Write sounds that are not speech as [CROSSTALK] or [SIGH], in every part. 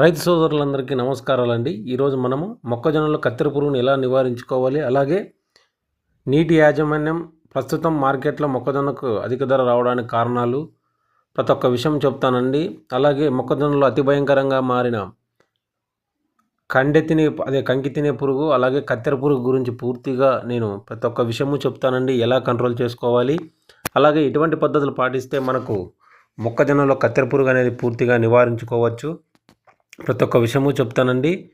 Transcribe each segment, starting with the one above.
రైతు సోదరులందరికీ నమస్కారాలండి. ఈరోజు మనము మొక్కజొన్నలో కత్తెర పురుగును ఎలా నివారించుకోవాలి అలాగే నీటి యాజమాన్యం ప్రస్తుతం మార్కెట్లో మొక్కజొన్నకు అధిక ధర రావడానికి కారణాలు ప్రతి ఒక్క విషయం చెప్తానండి. అలాగే మొక్కజొన్నలో అతి భయంకరంగా మారిన కండె తినే అదే కంకి తినే పురుగు అలాగే కత్తెర పురుగు గురించి పూర్తిగా నేను ప్రతి ఒక్క విషయము చెప్తానండి. ఎలా కంట్రోల్ చేసుకోవాలి అలాగే ఎటువంటి పద్ధతులు పాటిస్తే మనకు మొక్కజొన్నలో కత్తెర పురుగు అనేది పూర్తిగా నివారించుకోవచ్చు. ప్రతి ఒక్క విషయము చెప్తానండి.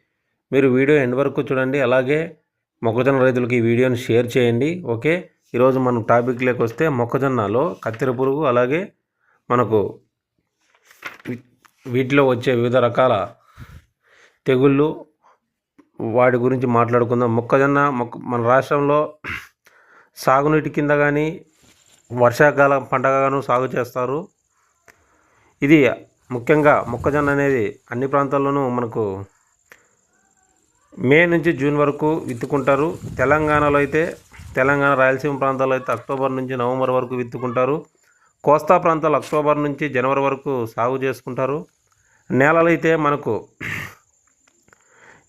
మీరు వీడియో ఎండ్ వరకు చూడండి. అలాగే మొక్కజొన్న రైతులకు ఈ వీడియోని షేర్ చేయండి. ఓకే? ఈరోజు మనం టాపిక్లోకి వస్తే మొక్కజొన్నలో కత్తెర పురుగు అలాగే మనకు వీటిలో వచ్చే వివిధ రకాల తెగుళ్ళు వాటి గురించి మాట్లాడుకుందాం. మొక్కజొన్న మొక్క మన రాష్ట్రంలో సాగునీటి కింద కానీ వర్షాకాలం పంటగాను సాగు చేస్తారు. ఇది ముఖ్యంగా మొక్కజొన్న అనేది అన్ని ప్రాంతాల్లోనూ మనకు మే నుంచి జూన్ వరకు విత్తుకుంటారు. తెలంగాణలో అయితే తెలంగాణ రాయలసీమ ప్రాంతాల్లో అయితే అక్టోబర్ నుంచి నవంబర్ వరకు విత్తుకుంటారు. కోస్తా ప్రాంతాలు అక్టోబర్ నుంచి జనవరి వరకు సాగు చేసుకుంటారు. నేలలు అయితే మనకు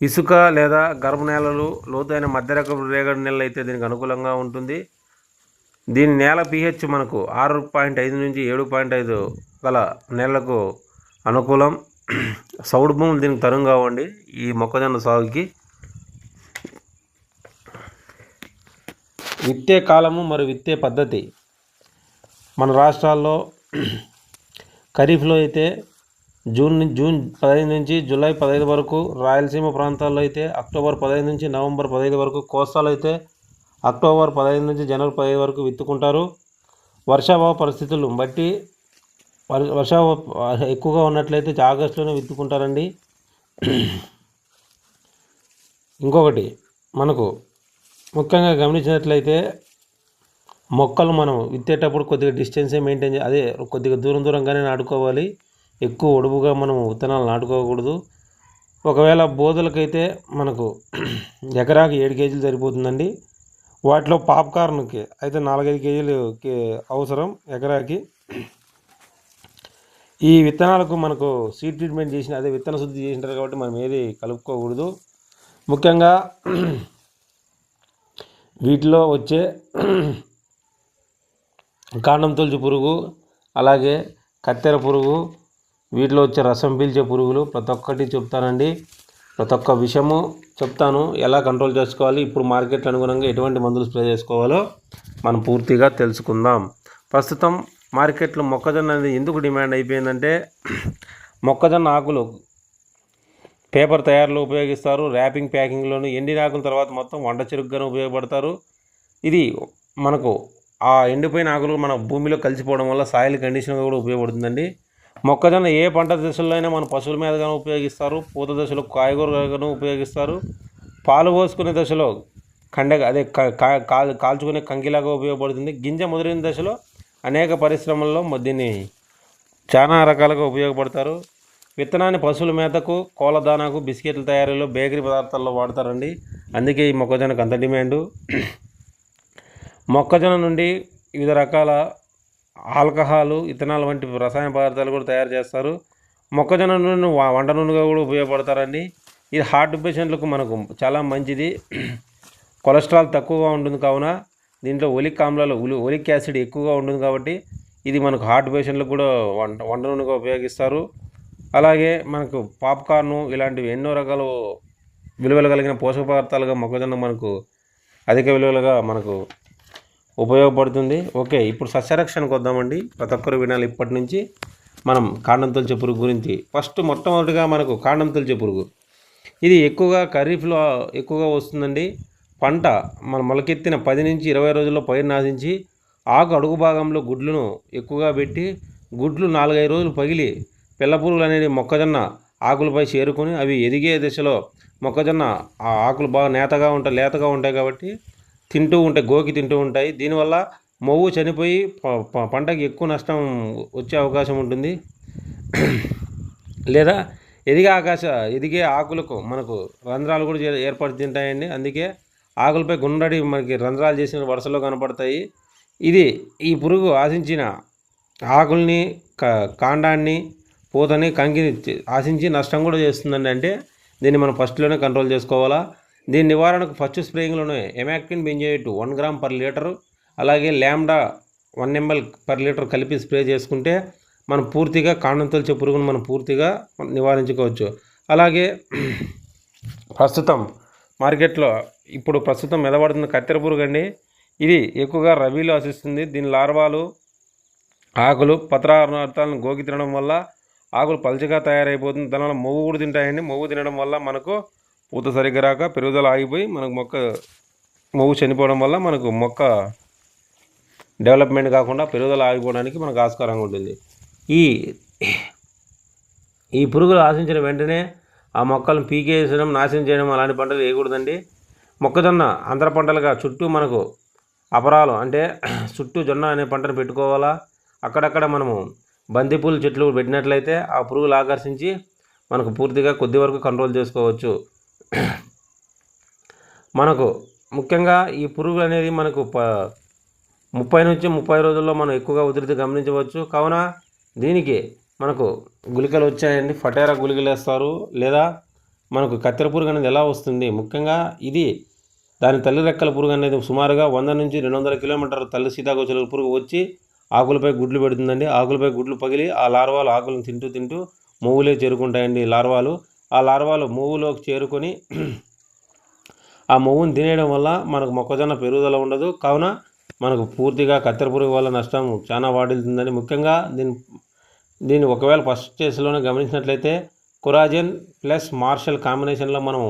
ఇసుక లేదా గర్భ నేలలు లోతైన మధ్యరకపు రేగడి నేలలు అయితే దీనికి అనుకూలంగా ఉంటుంది. దీని నేల పిహెచ్ మనకు ఆరు పాయింట్ ఐదు నుంచి ఏడు పాయింట్ ఐదు గల నేలకు అనుకూలం. సౌడు భూములు దీనికి తరుం కావండి. ఈ మొక్కజొన్న సాగుకి విత్తే కాలము మరియు విత్తే పద్ధతి. మన రాష్ట్రాల్లో ఖరీఫ్లో అయితే జూన్ జూన్ పదహైదు నుంచి జూలై పదహైదు వరకు రాయలసీమ ప్రాంతాల్లో అయితే అక్టోబర్ పదహైదు నుంచి నవంబర్ పదహైదు వరకు కోస్తాలో అయితే అక్టోబర్ పదహైదు నుంచి జనవరి పదహైదు వరకు విత్తుకుంటారు. వర్షాభావ పరిస్థితులు బట్టి వర్ష ఎక్కువగా ఉన్నట్లయితే ఆగస్టులోనే విత్తుకుంటారండి. ఇంకొకటి మనకు ముఖ్యంగా గమనించినట్లయితే మొక్కలు మనం విత్తేటప్పుడు కొద్దిగా డిస్టెన్సే మెయింటైన్ అదే కొద్దిగా దూరం దూరంగానే నాటుకోవాలి. ఎక్కువ ఒడుపుగా మనం విత్తనాలు నాటుకోకూడదు. ఒకవేళ బోధలకైతే మనకు ఎకరాకి ఏడు కేజీలు సరిపోతుందండి. వాటిలో పాప్కార్న్కి అయితే నాలుగైదు కేజీలు అవసరం ఎకరాకి. ఈ విత్తనాలకు మనకు సీడ్ ట్రీట్మెంట్ చేసిన అదే విత్తన శుద్ధి చేసింటారు కాబట్టి మనం ఏది కలుపుకోకూడదు. ముఖ్యంగా వీటిలో వచ్చే కాండం తొలిచి పురుగు అలాగే కత్తెర పురుగు వీటిలో వచ్చే రసం పీల్చే పురుగులు ప్రతి ఒక్కటి చెప్తానండి. ప్రతి ఒక్క విషయము చెప్తాను. ఎలా కంట్రోల్ చేసుకోవాలి ఇప్పుడు మార్కెట్ అనుగుణంగా ఎటువంటి మందులు స్ప్రే చేసుకోవాలో మనం పూర్తిగా తెలుసుకుందాం. ప్రస్తుతం మార్కెట్లో మొక్కజొన్న అనేది ఎందుకు డిమాండ్ అయిపోయిందంటే మొక్కజొన్న ఆకులు పేపర్ తయారీలో ఉపయోగిస్తారు ర్యాపింగ్ ప్యాకింగ్లోను ఎండిన ఆకుల తర్వాత మొత్తం వంట చెరుగ్గాను ఉపయోగపడతారు. ఇది మనకు ఆ ఎండిపోయిన ఆకులు మన భూమిలో కలిసిపోవడం వల్ల సాయిల్ కండిషన్గా కూడా ఉపయోగపడుతుందండి. మొక్కజొన్న ఏ పంట దశలో అయినా మన పశువుల మీదగాను ఉపయోగిస్తారు పూత దశలో కాయగూరగాను ఉపయోగిస్తారు. పాలు పోసుకునే దశలో కండగా అదే క- కాల్చుకునే కంకిలాగా ఉపయోగపడుతుంది. గింజ ముదిరిన దశలో అనేక పరిశ్రమల్లో దీన్ని చాలా రకాలుగా ఉపయోగపడతారు. విత్తనాన్ని పశువుల మేతకు కోళ్ళ దానాకు బిస్కెట్ల తయారీలో బేకరీ పదార్థాల్లో వాడతారండి. అందుకే ఈ మొక్కజొన్నకు అంత డిమాండు. మొక్కజొన్న నుండి వివిధ రకాల ఆల్కహాలు ఇథనాల్ వంటి రసాయన పదార్థాలు కూడా తయారు చేస్తారు. మొక్కజొన్న నూనె వంట నూనెగా కూడా ఉపయోగపడతారండి. ఇది హార్ట్ పేషెంట్లకు మనకు చాలా మంచిది. కొలెస్ట్రాల్ తక్కువగా ఉంటుంది కావున దీంట్లో ఒలిక్ ఆమ్లాలు ఉలి ఒలిక్ యాసిడ్ ఎక్కువగా ఉంటుంది కాబట్టి ఇది మనకు హార్ట్ పేషెంట్లకు కూడా వంట వంట నూనెగా ఉపయోగిస్తారు. అలాగే మనకు పాప్కార్ను ఇలాంటివి ఎన్నో రకాల విలువలు కలిగిన పోషక పదార్థాలుగా మొక్కజొన్న మనకు అధిక విలువలుగా మనకు ఉపయోగపడుతుంది. ఓకే ఇప్పుడు సస్యరక్షణకు వద్దామండి. ప్రతి ఒక్కరు వినాలి ఇప్పటి నుంచి. మనం కాండం తొలిచే పురుగు గురించి. ఫస్ట్ మొట్టమొదటిగా మనకు కాండం తొలిచే పురుగు ఇది ఎక్కువగా ఖరీఫ్లో ఎక్కువగా వస్తుందండి. పంట మన మొలకెత్తిన పది నుంచి ఇరవై రోజుల్లో పైరు నాశించి ఆకు అడుగు భాగంలో గుడ్లను ఎక్కువగా పెట్టి గుడ్లు నాలుగైదు రోజులు పగిలి పిల్ల పురుగులు అనేది మొక్కజొన్న ఆకులపై చేరుకొని అవి ఎదిగే దశలో మొక్కజొన్న ఆ ఆకులు బాగా నేతగా ఉంటాయి లేతగా ఉంటాయి కాబట్టి తింటూ ఉంటాయి గోకి తింటూ ఉంటాయి. దీనివల్ల మొవ్వు చనిపోయి ప- పంటకి ఎక్కువ నష్టం వచ్చే అవకాశం ఉంటుంది. లేదా ఎదిగే ఆకాశ ఎదిగే ఆకులకు మనకు రంధ్రాలు కూడా చే- ఏర్పడుతుంటాయండి. అందుకే ఆకులపై గుండ్రడి మనకి రంధ్రాలు చేసిన వరుసలో కనపడతాయి. ఇది ఈ పురుగు ఆశించిన ఆకుల్ని కాండాన్ని పూతని కంకిని ఆశించి నష్టం కూడా చేస్తుందండి. అంటే దీన్ని మనం ఫస్ట్లోనే కంట్రోల్ చేసుకోవాలా? దీని నివారణకు first స్ప్రేయింగ్లోనే emamectin benzoate one gram per litre అలాగే lambda one ml per litre కలిపి స్ప్రే చేసుకుంటే మనం పూర్తిగా కాండం తొలిచే పురుగును మనం పూర్తిగా నివారించుకోవచ్చు. అలాగే [CLEARS THROAT] ప్రస్తుతం మార్కెట్లో ఇప్పుడు ప్రస్తుతం మెదపడుతున్న కత్తెర పురుగు అండి ఇది ఎక్కువగా రబీలో ఆశిస్తుంది. దీని లార్వాలు ఆకులు పత్రార్థాలను గోకి తినడం వల్ల ఆకులు పలుచగా తయారైపోతుంది. దానివల్ల మొవ్వు కూడా తింటాయండి. మొవ్వు తినడం వల్ల మనకు పూత సరిగ్గా రాక పెరుగుదల ఆగిపోయి మనకు మొక్క మొవ్వు చనిపోవడం వల్ల మనకు మొక్క డెవలప్మెంట్ కాకుండా పెరుగుదల ఆగిపోవడానికి మనకు ఆస్కారంగా ఉంటుంది. ఈ ఈ పురుగులు ఆశించిన వెంటనే ఆ మొక్కలను పీకేసడం నాశనం చేయడం అలాంటి పంటలు వేయకూడదండి. మొక్కజొన్న అంతర పంటలుగా చుట్టూ మనకు అపరాలు అంటే [CLEARS THROAT] చుట్టూ జొన్న అనే పంటను పెట్టుకోవాలా? అక్కడక్కడ మనము బంతిపూల చెట్లు పెట్టినట్లయితే ఆ పురుగులు ఆకర్షించి మనకు పూర్తిగా కొద్ది వరకు కంట్రోల్ చేసుకోవచ్చు. [CLEARS THROAT] మనకు ముఖ్యంగా ఈ పురుగు అనేది మనకు ప ముప్పై నుంచి ముప్పై రోజుల్లో మనం ఎక్కువగా ఉధృతి గమనించవచ్చు. కావున దీనికి మనకు గుళికలు వచ్చాయండి. ఫటేరా గుళికలు వేస్తారు. లేదా మనకు కత్తెర పురుగు అనేది ఎలా వస్తుంది? ముఖ్యంగా ఇది దాని తల్లి రెక్కల పురుగు అనేది సుమారుగా వంద నుంచి రెండు వందల కిలోమీటర్ల తల్లి సీతాకోచల పురుగు వచ్చి ఆకులపై గుడ్లు పెడుతుందండి. ఆకులపై గుడ్లు పగిలి ఆ లార్వాలు ఆకులను తింటూ తింటూ మూవులే చేరుకుంటాయండి లార్వాలు. ఆ లార్వాలు మూవులోకి చేరుకొని ఆ మొవ్వును తినేయడం వల్ల మనకు మొక్కజొన్న పెరుగుదల ఉండదు. కావున మనకు పూర్తిగా కత్తెర పురుగు వల్ల నష్టం చాలా వాటిల్తుందని ముఖ్యంగా దీని దీన్ని ఒకవేళ ఫస్ట్ స్టేజ్లోనే గమనించినట్లయితే కొరాజెన్ ప్లస్ మార్షల్ కాంబినేషన్లో మనం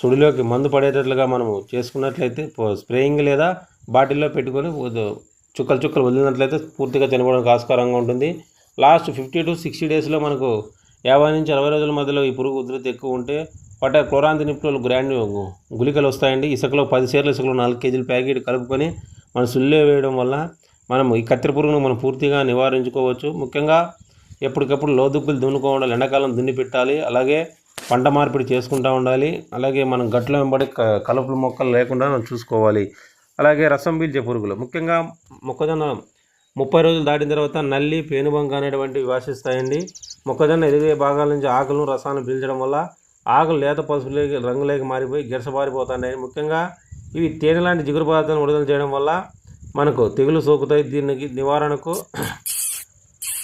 సుడిలోకి మందు పడేటట్లుగా మనము చేసుకున్నట్లయితే స్ప్రేయింగ్ లేదా బాటిల్లో పెట్టుకొని చుక్కలు చుక్కలు వదిలినట్లయితే పూర్తిగా చనిపోవడానికి ఆస్కారంగా ఉంటుంది. లాస్ట్ ఫిఫ్టీ టు సిక్స్టీ డేస్లో మనకు యాభై నుంచి అరవై రోజుల మధ్యలో ఈ పురుగు ఉధృతి ఎక్కువ ఉంటే వాటి క్లోరాంతి నిప్పులు గ్రాండ్ గుళికలు వస్తాయండి. ఇసుకలో పది సేర్ల ఇసుకలో నాలుగు కేజీల ప్యాకెట్ కలుపుకొని మన సుల్లే వేయడం వల్ల మనం ఈ కత్తెర పురుగును మనం పూర్తిగా నివారించుకోవచ్చు. ముఖ్యంగా ఎప్పటికప్పుడు లోదుప్పులు దున్నుకోవడం ఎండాకాలం దున్ని పెట్టాలి. అలాగే పంట మార్పిడి చేసుకుంటూ ఉండాలి. అలాగే మనం గట్లో వెంబడి క- కలుపుల మొక్కలు లేకుండా మనం చూసుకోవాలి. అలాగే రసం పీల్చే పురుగులు. ముఖ్యంగా మొక్కజొన్న ముప్పై రోజులు దాటిన తర్వాత నల్లి పేనుబంక అనేటువంటివి వాసిస్తాయండి. మొక్కజొన్న ఎదిగే భాగాల నుంచి ఆకులను రసాలను పీల్చడం వల్ల ఆకులు లేత పసుపులేకి రంగులేకి మారిపోయి గిరసబారిపోతున్నాయి ముఖ్యంగా ఇవి తేనె లాంటి జిగురు పదార్థాలను విడుదల చేయడం వల్ల మనకు తెగులు సోకుతాయి. దీనికి నివారణకు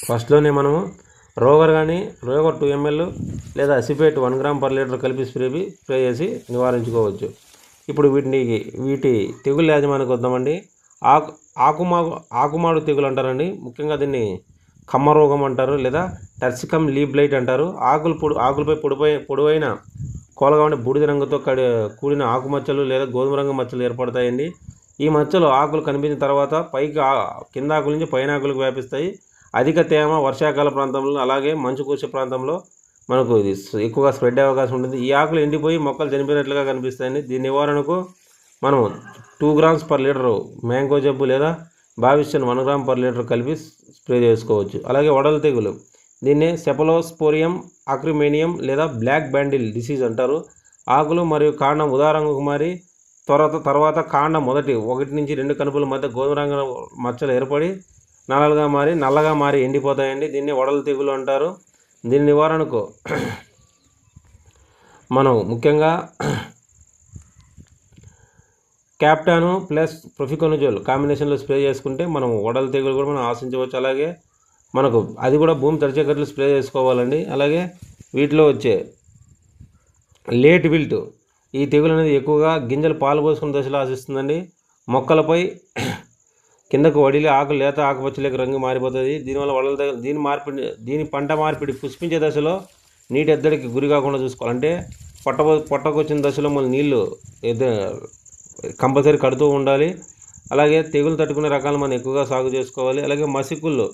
ఫస్ట్లోనే మనము రోగర్ కానీ రోగర్ టూ ఎంఎల్ లేదా సిపేట్ వన్ గ్రామ్ పర్ లీటర్ కలిపి స్ప్రే స్ప్రే చేసి నివారించుకోవచ్చు. ఇప్పుడు వీటిని వీటి తెగులు యాజమానికి వద్దామండి. ఆకు ఆకుమా ఆకుమాడు తెగులు అంటారండి. ముఖ్యంగా దీన్ని కమ్మ రోగం అంటారు లేదా టర్సికమ్ లీబ్లైట్ అంటారు. ఆకులు పొడి ఆకులపై పొడిపై పొడవైన కోలగా ఉండే బూడిద రంగుతో కడి కూడిన ఆకు మచ్చలు లేదా గోధుమ రంగు మచ్చలు ఏర్పడతాయండి. ఈ మచ్చలు ఆకులు కనిపించిన తర్వాత పైకి కింద ఆకుల నుంచి పైన ఆకులకు వ్యాపిస్తాయి. అధిక తేమ వర్షాకాల ప్రాంతంలో అలాగే మంచు కురిసే ప్రాంతంలో మనకు ఇది ఎక్కువగా స్ప్రెడ్ అయ్యే అవకాశం ఉంటుంది. ఈ ఆకులు ఎండిపోయి మొక్కలు చనిపోయినట్లుగా కనిపిస్తాయండి. దీని నివారణకు మనం టూ గ్రామ్స్ పర్ లీటర్ మ్యాంగో జబ్బు లేదా భావిష్యన్ వన్ గ్రామ్ పర్ లీటర్ కలిపి స్ప్రే చేసుకోవచ్చు. అలాగే వడల తెగులు. దీన్ని సెపలోస్పోరియం ఆక్రిమేనియం లేదా బ్లాక్ బ్యాండిల్ డిసీజ్ అంటారు. ఆకులు మరియు కాండం ఉదారంగుకు మారి తర్వాత తర్వాత కాండం మొదటి ఒకటి నుంచి రెండు కనుపుల మధ్య గోధుమ రంగు మచ్చలు ఏర్పడి నల్లలుగా మారి నల్లగా మారి ఎండిపోతాయండి. దీన్ని వడల తెగులు అంటారు. దీని నివారణకు మనం ముఖ్యంగా క్యాప్టాను ప్లస్ ప్రొఫికొనజోల్ కాంబినేషన్లో స్ప్రే చేసుకుంటే మనం వడల తెగులు కూడా మనం ఆశించవచ్చు. అలాగే మనకు అది కూడా భూమి తడిచేకట్లు స్ప్రే చేసుకోవాలండి. అలాగే వీటిలో వచ్చే లేట్ విల్ట్ ఈ తెగులు అనేది ఎక్కువగా గింజలు పాలు పోసుకున్న దశలో ఆశిస్తుందండి. మొక్కలపై కిందకు వడిలే ఆకు లేత ఆకుపచ్చలేక రంగు మారిపోతుంది. దీనివల్ల వడల దగ్గర దీని మార్పిడి దీని పంట మార్పిడి పుష్పించే దశలో నీటి ఎద్దడికి గురి కాకుండా చూసుకోవాలంటే పొట్ట పొట్టకొచ్చిన దశలో మన నీళ్ళు కంపల్సరీ కడుతూ ఉండాలి. అలాగే తెగులు తట్టుకునే రకాలు మనం ఎక్కువగా సాగు చేసుకోవాలి. అలాగే మసికుళ్ళు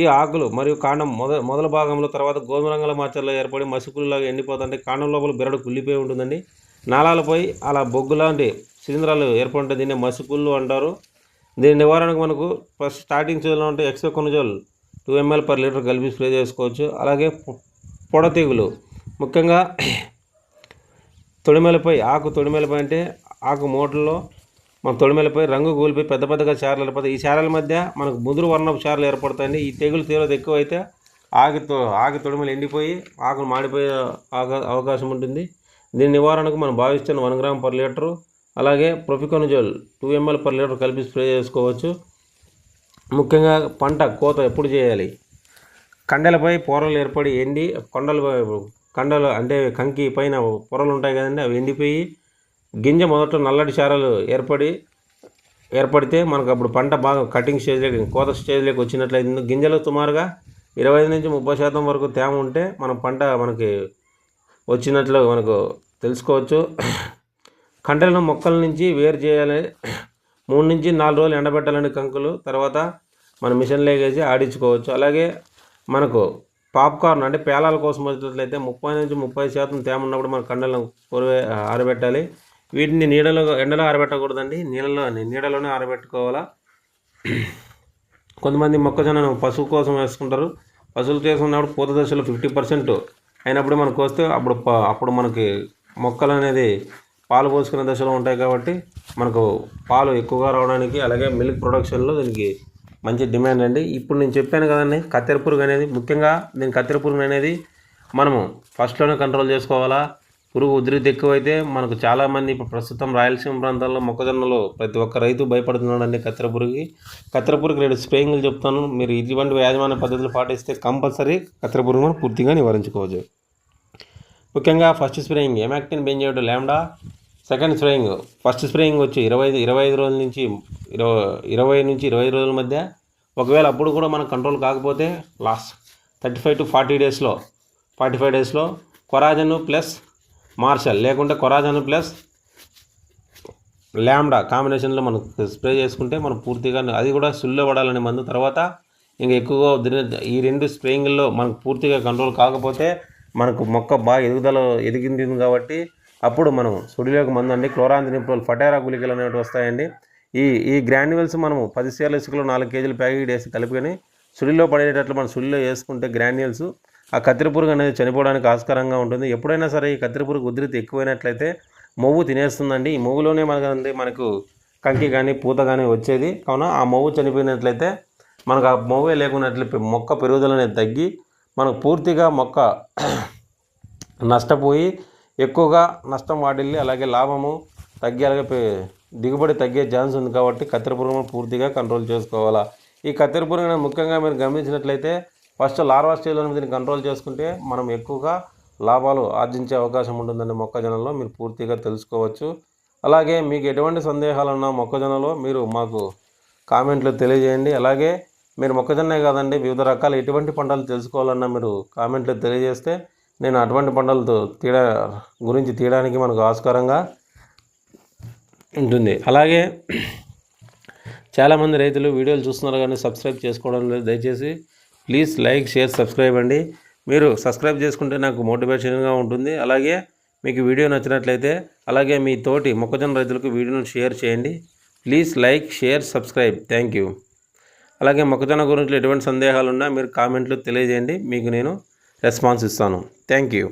ఈ ఆకులు మరియు కాండం మొద మొదల భాగంలో తర్వాత గోధుమ రంగుల మచ్చల్లో ఏర్పడి మసికుల్లాగా ఎండిపోతుంటే కాండం లోపల బెరడు కుళ్ళిపోయి ఉంటుందండి. నాళాలపై అలా బొగ్గు లాంటి శిలీంధ్రాలు ఏర్పడితే దీన్ని మసికుళ్ళు అంటారు. దీని నివారణకు మనకు ఫస్ట్ స్టార్టింగ్ స్టేజ్లో ఉంటే hexaconazole two ml per litre కలిపి స్ప్రే చేసుకోవచ్చు. అలాగే పొడ తెగులు. ముఖ్యంగా తొడిమెలపై ఆకు తొడిమెలపై అంటే ఆకు మూటల్లో మన తొడిమెలపై రంగు కూలిపోయి పెద్ద పెద్దగా చారలు ఏర్పడతాయి. ఈ చారల మధ్య మనకు ముదురు వర్ణపు చారలు ఏర్పడతాయండి. ఈ తెగులు తీవ్రత ఎక్కువ అయితే ఆగి తొ తొడిమలు ఎండిపోయి ఆకులు మాడిపోయే అవకాశం ఉంటుంది. దీని నివారణకు మనం భావిస్తున్న వన్ గ్రామ్ పర్ లీటరు అలాగే propiconazole two ml per litre కలిపి స్ప్రే చేసుకోవచ్చు. ముఖ్యంగా పంట కోత ఎప్పుడు చేయాలి? కండలపై పొరలు ఏర్పడి ఎండి కొండలు కండలు అంటే కంకి పైన పొరలు ఉంటాయి కదండి అవి ఎండిపోయి గింజ మొదట నల్లటి చారలు ఏర్పడి ఏర్పడితే మనకు అప్పుడు పంట బాగా కటింగ్ స్టేజ్లోకి కోత స్టేజ్లోకి వచ్చినట్లయింది గింజలు సుమారుగా ఇరవై ఐదు నుంచి ముప్పై శాతం వరకు తేమ ఉంటే మన పంట మనకి వచ్చినట్లు మనకు తెలుసుకోవచ్చు. కంటలను మొక్కల నుంచి వేరు చేయాలి. మూడు నుంచి నాలుగు రోజులు ఎండబెట్టాలని కంకులు తర్వాత మన మిషన్ వేసి ఆడించుకోవచ్చు. అలాగే మనకు పాప్కార్న్ అంటే పేలాల కోసం వచ్చినట్లయితే ముప్పై నుంచి ముప్పై శాతం తేమ ఉన్నప్పుడు మన కండలను కొరివే ఆరబెట్టాలి. వీటిని నీడలో ఎండలో ఆరబెట్టకూడదండి. నీళ్ళలో నీడలోనే ఆరబెట్టుకోవాలా. కొంతమంది మొక్కజొన్నను పశువు కోసం వేసుకుంటారు. పశువులు చేసుకున్నప్పుడు పూత దశలో ఫిఫ్టీ పర్సెంట్ అయినప్పుడు మనకు వస్తే అప్పుడు అప్పుడు మనకి మొక్కలు అనేది పాలు పోసుకునే దశలో ఉంటాయి కాబట్టి మనకు పాలు ఎక్కువగా రావడానికి అలాగే మిల్క్ ప్రొడక్షన్లో దీనికి మంచి డిమాండ్ అండి. ఇప్పుడు నేను చెప్పాను కదండి కత్తెర పురుగు అనేది ముఖ్యంగా దీని కత్తెర పురుగు అనేది మనము ఫస్ట్లోనే కంట్రోల్ చేసుకోవాలా. పురుగు ఉధృతి ఎక్కువైతే మనకు చాలామంది ఇప్పుడు ప్రస్తుతం రాయలసీమ ప్రాంతాల్లో మొక్కజొన్నలో ప్రతి ఒక్క రైతు భయపడుతున్నాడండి కత్తెర పురుగుకి కత్తెర పురుగు రెండు స్ప్రేయింగ్లు చెప్తాను. మీరు ఇటువంటి యాజమాన్య పద్ధతులు పాటిస్తే కంపల్సరీ కత్తెర పురుగును పూర్తిగా నివారించుకోవచ్చు. ముఖ్యంగా ఫస్ట్ స్ప్రేయింగ్ ఎమాక్టిన్ బెంజేడ్ ల్యాండా సెకండ్ స్ప్రేయింగ్ ఫస్ట్ స్ప్రేయింగ్ వచ్చి ఇరవై ఐదు ఇరవై ఐదు రోజుల నుంచి ఇరవై ఇరవై నుంచి ఇరవై ఐదు రోజుల మధ్య ఒకవేళ అప్పుడు కూడా మనం కంట్రోల్ కాకపోతే last thirty five to forty డేస్లో ఫార్టీ ఫైవ్ డేస్లో కొరాజన్ ప్లస్ మార్షల్ లేకుంటే కొరాజన్ ప్లస్ ల్యాండా కాంబినేషన్లో మనం స్ప్రే చేసుకుంటే మనం పూర్తిగా అది కూడా సుల్లో పడాలనే మందు. తర్వాత ఇంకా ఎక్కువగా ఈ రెండు స్ప్రేయింగ్లో మనకు పూర్తిగా కంట్రోల్ కాకపోతే మనకు మొక్క బాగా ఎదుగుదల ఎదిగింది కాబట్టి అప్పుడు మనం సుడిలోకి మందు అండి క్లోరాంతినిప్రోల్ ఫటేరా గుళికలు అనేవి వస్తాయండి. ఈ ఈ గ్రాన్యువల్స్ మనము పది సేర్ల ఇసుకలో నాలుగు కేజీలు ప్యాకెట్ వేసి కలుపుకొని సుడిలో పడేటట్లు మనం సుడిలో వేసుకుంటే గ్రాన్యువల్స్ ఆ కత్తిరిపురుగు అనేది చనిపోవడానికి ఆస్కారంగా ఉంటుంది. ఎప్పుడైనా సరే ఈ కత్తిరి పురుగు ఉధృతి ఎక్కువైనట్లయితే మొవ్వు తినేస్తుందండి. ఈ మొవ్వులోనే మనకు మనకు కంకి కానీ పూత కానీ వచ్చేది. కావున ఆ మొవ్వు చనిపోయినట్లయితే మనకు ఆ మొవ్వే లేకున్నట్లయితే మొక్క పెరుగుదల అనేది తగ్గి మనకు పూర్తిగా మొక్క నష్టపోయి ఎక్కువగా నష్టం వాటిల్లి అలాగే లాభము తగ్గి అలాగే దిగుబడి తగ్గే ఛాన్స్ ఉంది కాబట్టి కత్తెర పురుగును పూర్తిగా కంట్రోల్ చేసుకోవాలా. ఈ కత్తెర పురుగును ముఖ్యంగా మీరు గమనించినట్లయితే ఫస్ట్ లార్వా స్టేజ్లో దీన్ని కంట్రోల్ చేసుకుంటే మనం ఎక్కువగా లాభాలు ఆర్జించే అవకాశం ఉంటుందండి మొక్కజొన్నలో మీరు పూర్తిగా తెలుసుకోవచ్చు. అలాగే మీకు ఎటువంటి సందేహాలు ఉన్నా మొక్కజొన్నలో మీరు మాకు కామెంట్లు తెలియజేయండి. అలాగే మీరు మొక్కజొన్నే కాదండి వివిధ రకాల ఎటువంటి పంటలు తెలుసుకోవాలన్నా మీరు కామెంట్లు తెలియజేస్తే నేను అటువంటి పంటలతో తీయడా గురించి తీయడానికి మనకు ఆస్కారంగా ఉంటుంది. అలాగే చాలామంది రైతులు వీడియోలు చూస్తున్నారు కానీ సబ్స్క్రైబ్ చేసుకోవడం లేదు. దయచేసి ప్లీజ్ లైక్ షేర్ సబ్స్క్రైబ్ అండి. మీరు సబ్స్క్రైబ్ చేసుకుంటే నాకు మోటివేషన్గా ఉంటుంది. అలాగే మీకు వీడియో నచ్చినట్లయితే అలాగే మీ తోటి మొక్కజొన్న రైతులకు వీడియోను షేర్ చేయండి. Please like share subscribe. Thank you. అలాగే మొక్కజొన్న గురించి ఎటువంటి సందేహాలు ఉన్నా మీరు కామెంట్లు తెలియజేయండి. మీకు నేను రెస్పాన్స్ ఇస్తాను. Thank you